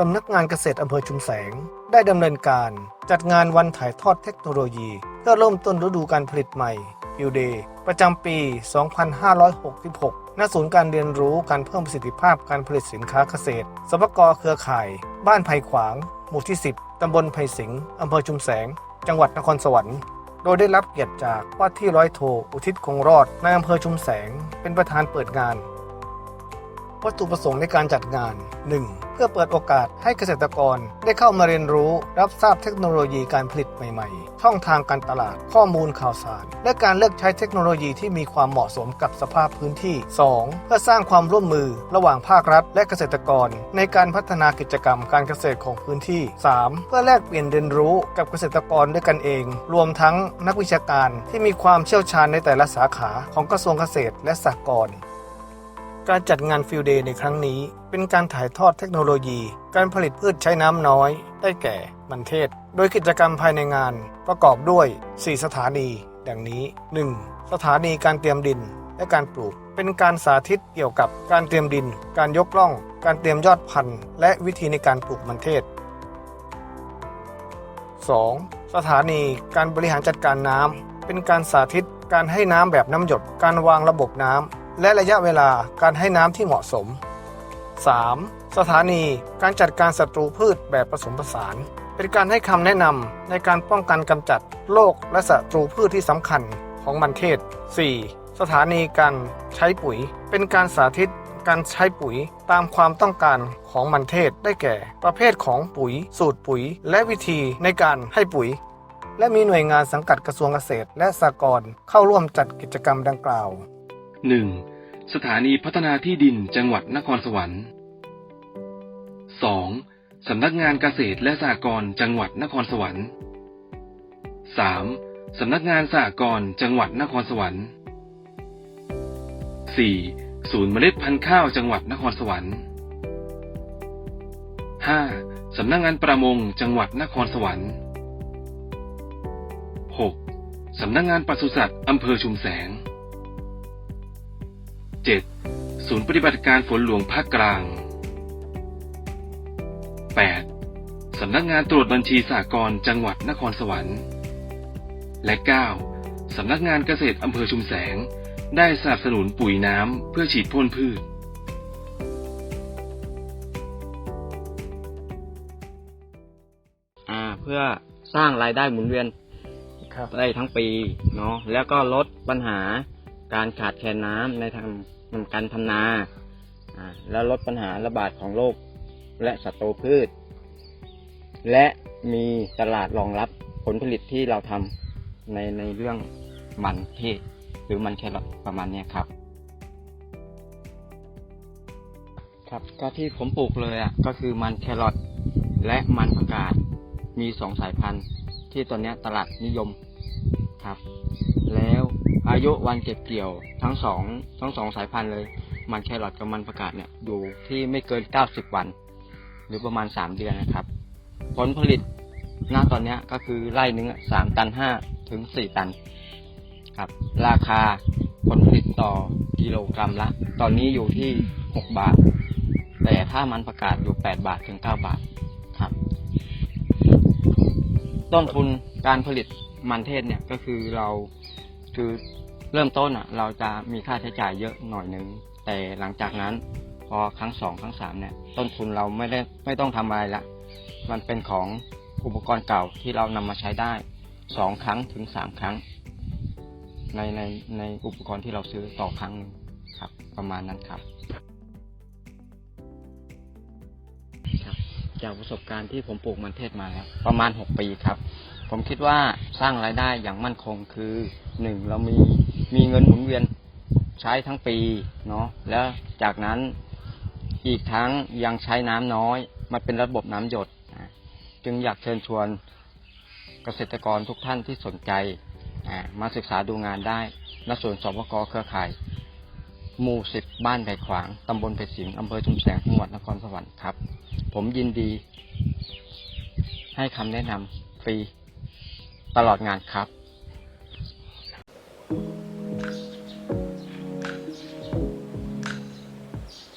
สำนักงานเกษตรอำเภอชุมแสง ได้ดำเนินการจัดงานวันถ่ายทอดเทคโนโลยี เพื่อเริ่มต้นฤดูการผลิตใหม่ฟิวเดย์ประจำปี 2566 ณ ศูนย์การเรียนรู้การเพิ่มประสิทธิภาพการผลิตสินค้าเกษตรสปกเครือข่าย บ้านไผ่ขวาง หมู่ที่ 10 ตำบลไผ่สิงห์อำเภอชุมแสง จังหวัดนครสวรรค์โดยได้รับเกียรติจากว่าที่ร้อยโทอุทิศคงรอดในอำเภอชุมแสง เป็นประธานเปิดงาน วัตถุประสงค์ในการจัดงาน 1. เพื่อเปิดโอกาสให้เกษตรกรได้เข้ามาเรียนรู้รับทราบเทคโนโลยีการผลิตใหม่ๆ ช่องทางการตลาดข้อมูลข่าวสาร และการเลือกใช้เทคโนโลยีที่มีความเหมาะสมกับสภาพพื้นที่ 2. เพื่อสร้างความร่วมมือระหว่างภาครัฐ และเกษตรกร ในการพัฒนากิจกรรมการเกษตรของพื้นที่ 3. เพื่อแลกเปลี่ยนเรียนรู้กับเกษตรกรด้วยกันเอง รวมทั้งนักวิชาการที่มีความเชี่ยวชาญในแต่ละสาขาของกระทรวงเกษตรและสหกรณ์ การจัดงานฟิลเดย์ในครั้งนี้ เป็นการถ่ายทอดเทคโนโลยี การผลิตพืชใช้น้ำน้อย ได้แก่มันเทศ โดยกิจกรรมภายในงานประกอบด้วย 4 สถานี ดังนี้ 1. สถานีการเตรียมดินและการปลูก เป็นการสาธิตเกี่ยวกับการเตรียมดิน การยกล่อง การเตรียมยอดพันธุ์ และวิธีในการปลูกมันเทศ 2. สถานีการบริหารจัดการน้ำเป็นการสาธิตการให้น้ำแบบน้ำหยด การวางระบบน้ำ และระยะเวลาการให้น้ำที่เหมาะสม 3. สถานีการจัดการศัตรูพืชแบบผสมผสาน เป็นการให้คำแนะนำในการป้องกันกำจัดโรคและศัตรูพืชที่สำคัญของมันเทศ 4. สถานีการใช้ปุ๋ย เป็นการสาธิตการใช้ปุ๋ยตามความต้องการของมันเทศได้แก่ ประเภทของปุ๋ย สูตรปุ๋ย และวิธีในการให้ปุ๋ย และมีหน่วยงานสังกัดกระทรวงเกษตร และสหกรณ์เข้าร่วมจัดกิจกรรมดังกล่าว 1. สถานีพัฒนาที่ดินจังหวัดนครสวรรค์ 2. สำนักงานเกษตรและสหกรณ์จังหวัดนครสวรรค์ 3. สำนักงานสหกรณ์จังหวัดนครสวรรค์ 4. ศูนย์เมล็ดพันธุ์ข้าวจังหวัดนครสวรรค์ 5. สำนักงานประมงจังหวัดนครสวรรค์ 6. สำนักงานปศุสัตว์อำเภอชุมแสง 7. ศูนย์ปฏิบัติการฝนหลวงภาคกลาง 8. สำนักงานตรวจบัญชีสากลจังหวัดนครสวรรค์ และ 9. สำนักงานเกษตรอำเภอชุมแสง ได้สนับสนุนปุ๋ยน้ำเพื่อฉีดพ่นพืชอ่าเพื่อสร้างรายได้หมุนเวียนครับได้ทั้งปีเนาะแล้วก็ลดปัญหาการขาดแคลนน้ำในทาง การทำนาอ่าแล้วลดปัญหาระบาดของโรคและศัตรูพืช และมีตลาดรองรับผลผลิตที่เราทำในในเรื่องมันเทศหรือมันแครอทประมาณนี้ครับ ครับก็ที่ผมปลูกเลยอะก็คือมันแครอทและมันผักกาดมีสองสายพันธุ์ ที่ตอนนี้ตลาดนิยมครับ อายุวันเก็บเกี่ยวทั้งสองทั้งสองสายพันธุ์เลย มันแครอทกับมันผักกาดเนี่ยอยู่ที่ไม่เกิน 90 วัน หรือประมาณ 3 เดือนนะครับ ผลผลิตหน้าตอนนี้ก็คือไร่นึงอสามตันห้าถึงสี่ตันครับ ราคาผลผลิตต่อกิโลกรัมละ ตอนนี้อยู่ที่6บาท แต่ถ้ามันประกาศอยู่8บาทถึง9บาทครับ ต้นทุนการผลิตมันเทศเนี่ยก็คือเราคือ เริ่มต้นอะ เราจะมีค่าใช้จ่ายเยอะหน่อยนึง แต่หลังจากนั้น พอครั้งสองครั้งสามเนี่ย ต้นทุนเราไม่ได้ไม่ต้องทำอะไรละ มันเป็นของอุปกรณ์เก่าที่เรานำมาใช้ได้สองครั้งถึงสามครั้ง ในในในอุปกรณ์ที่เราซื้อต่อครั้งครับ ประมาณนั้นครับครับจากประสบการณ์ที่ผมปลูกมันเทศมาแล้วประมาณ 6 ปีครับ ผมคิดว่าสร้างรายได้อย่างมั่นคงคือหนึ่งเรามี มีเงินหมุนเวียนใช้ทั้งปีเนาะแล้วจากนั้นอีกทั้งยังใช้น้ำน้อย มันเป็นระบบน้ำหยดนะจึงอยากเชิญชวนเกษตรกรทุกท่านที่สนใจมาศึกษาดูงานได้ณสวนสปกเครือข่ายหมู่สิบบ้านไผ่ขวาง ตำบลไผ่สิงห์อำเภอชุมแสงจังหวัดนครสวรรค์ครับ ผมยินดี ให้คำแนะนำฟรี ตลอดงานครับ